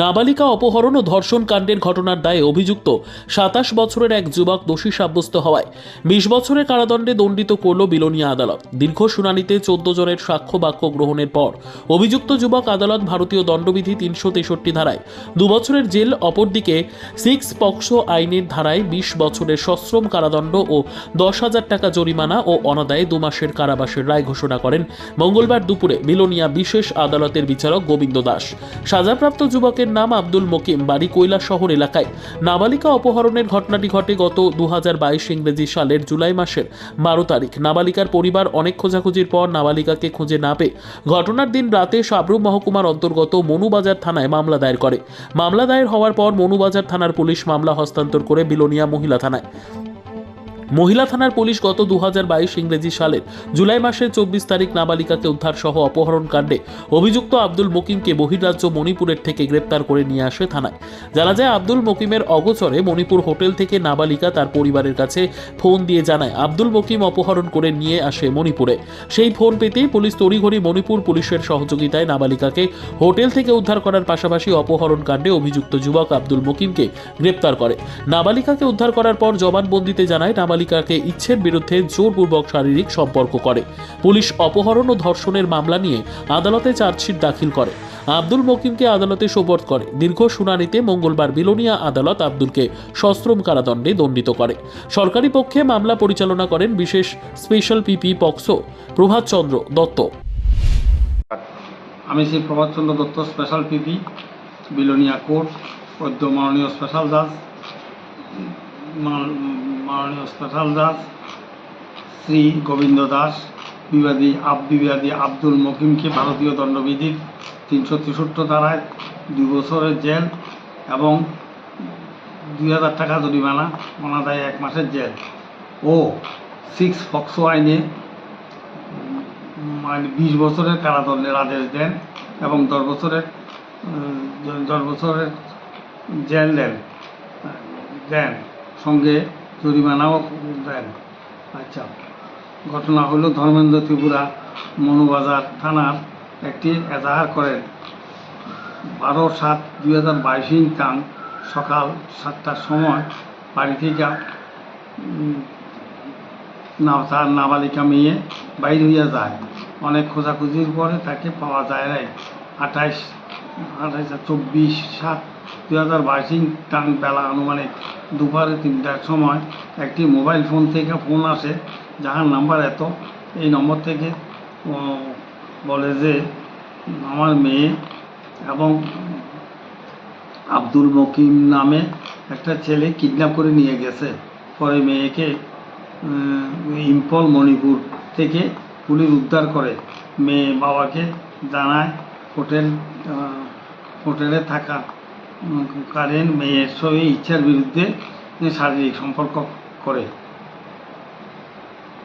নাবালিকা অপহরণ ও ধর্ষণ কাণ্ডের ঘটনার দায়ে অভিযুক্ত সাতাশ বছরের এক যুবক দোষী সাব্যস্ত হওয়ায় বিশ বছরের কারাদণ্ডে দণ্ডিত করল বিলোনিয়া আদালত। দীর্ঘ শুনানিতে চোদ্দ জনের সাক্ষ্য বাক্য গ্রহণের পর অভিযুক্ত যুবক আদালত ভারতীয় দণ্ডবিধি তিনশো তেষট্টি ধারায় দু বছরের জেল, অপরদিকে সিক্স পক্সো আইনের ধারায় বিশ বছরের সশ্রম কারাদণ্ড ও দশ হাজার টাকা জরিমানা ও অনাদায়ে দু মাসের কারাবাসের রায় ঘোষণা করেন। মঙ্গলবার দুপুরে বিলোনিয়া বিশেষ আদালতের বিচারক গোবিন্দ দাস। সাজাপ্রাপ্ত যুবকের নাম আব্দুল মকিম, বাড়ি কৈলা শহর এলাকায়। নাবালিকা অপহরণের ঘটনাটি ঘটে গত দুহাজার বাইশ ইংরেজি সালের জুলাই মাসের বারো তারিখ। নাবালিকার পরিবার অনেক খোঁজাখুঁজির পর নাবালিকাকে খুঁজে না পেয়ে ঘটনার দিন রাতে সাবরুম মহকুমার অন্তর্গত মনুবাজার থানায় মামলা দায়ের করে। মামলা দায়ের হওয়ার পর মনুবাজার থানার পুলিশ মামলা হস্তান্তর করে বিলোনিয়া মহিলা থানায়। মহিলা থানার পুলিশ গত দু হাজার বাইশ ইংরেজি সালের জুলাই মাসের চব্বিশ তারিখ নাবালিকাকে উদ্ধার সহ অপহরণ কাণ্ডে অভিযুক্ত আব্দুল মকিমকে বহির্রাজ্য মণিপুরের থেকে গ্রেপ্তার করে নিয়ে আসে থানায়। জানা যায়, আব্দুল মকিমের অগোচরে মণিপুর হোটেল থেকে নাবালিকা তার পরিবারের কাছে ফোন দিয়ে জানায়, আব্দুল মকিম অপহরণ করে নিয়ে আসে মণিপুরে। সেই ফোন পেতেই পুলিশ তড়িঘড়ি মণিপুর পুলিশের সহযোগিতায় নাবালিকাকে হোটেল থেকে উদ্ধার করার পাশাপাশি অপহরণ কাণ্ডে অভিযুক্ত যুবক আব্দুল মকিমকে গ্রেপ্তার করে। নাবালিকাকে উদ্ধার করার পর জবানবন্দিতে জানায় নাবালিকাকে ইচ্ছের বিরুদ্ধে জোরপূর্বক শারীরিক সম্পর্ক করে। পুলিশ অপহরণ ও ধর্ষণের মামলা নিয়ে আদালতে চার্জশিট দাখিল করে। আব্দুল মকিমকে আদালতে সোপর্দ করে। দীর্ঘ শুনানিতে মঙ্গলবার বিলোনিয়া আদালত আব্দুলকে সশ্রম কারাদণ্ডে দণ্ডিত করে। সরকারি পক্ষে মামলা পরিচালনা করেন বিশেষ স্পেশাল পিপি পক্সো প্রভাতচন্দ্র দত্ত। আমি Shri Prabhatchandra Dutta, special PP, Belonia court পদ্য মাননীয় স্পেশাল জাজ মাননীয় স্পেশাল দাস, শ্রী গোবিন্দ দাস, বিবাদী আব বিবাদী আব্দুল মকিমকে ভারতীয় দণ্ডবিধির তিনশো তেষট্টি ধারায় দুই বছরের জেল এবং দুই হাজার টাকা জরিমানা অনাদায় এক মাসের জেল। ও সিক্স ফক্সো আইনে মানে বিশ বছরের কারাদণ্ডের আদেশ দেন এবং দশ বছরের দশ বছরের জেল দেন দেন। সঙ্গে জরিমানাও দেন। আচ্ছা ঘটনা হলো ধর্মেন্দ্র ত্রিপুরা, মনুবাজার থানার একটি এজাহার করেন। বারো সাত দুই হাজার বাইশ তাং সকাল সাতটার সময় বাড়ি থেকে তার নাবালিকা মেয়ে বাইর হইয়া যায়। অনেক খোঁজাখুঁজির পরে তাকে পাওয়া যায় নাই। আঠাইশ আঠাইশ, চব্বিশ, সাত দুই হাজার বাইশ টান বেলা আনুমানিক দুপুরে তিনটার সময় একটি মোবাইল ফোন থেকে ফোন আসে যাহার নাম্বার এত। এই নম্বর থেকে বলে যে আমার মেয়ে এবং আব্দুল মকিম নামে একটা ছেলে কিডন্যাপ করে নিয়ে গেছে। পরে মেয়েকে উম, ইম্ফল মণিপুর থেকে পুলিশ উদ্ধার করে। মেয়ে বাবাকে জানায় হোটেল হোটেলে থাকা কালীন মেয়ের সঙ্গে ইচ্ছার বিরুদ্ধে শারীরিক সম্পর্ক করে।